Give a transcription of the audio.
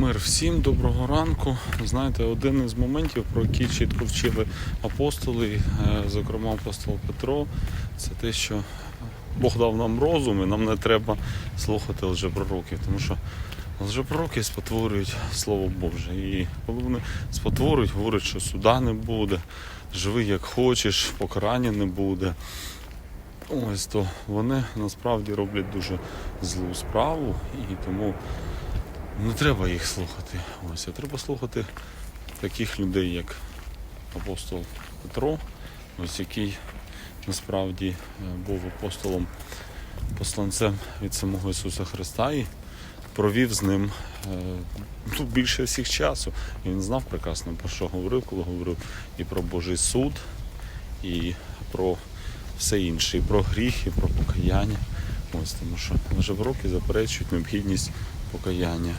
Мир всім, доброго ранку. Знаєте, один із моментів, про які чітко вчили апостоли, е, зокрема апостол Петро, це те, що Бог дав нам розум і нам не треба слухати лжепророків, тому що лжепророки спотворюють Слово Боже. І коли вони спотворюють, говорять, що суда не буде, живи як хочеш, покарання не буде. Ось то вони насправді роблять дуже злу справу, і тому не треба їх слухати. Ось, а треба слухати таких людей, як апостол Петро, ось який насправді е, був апостолом посланцем від самого Ісуса Христа і провів з ним е, ну, більше всіх часу. І він знав прекрасно про що говорив, коли говорив і про Божий суд, і про все інше, і про гріх, і про покаяння. Ось тому що в роки заперечують необхідність покаяння.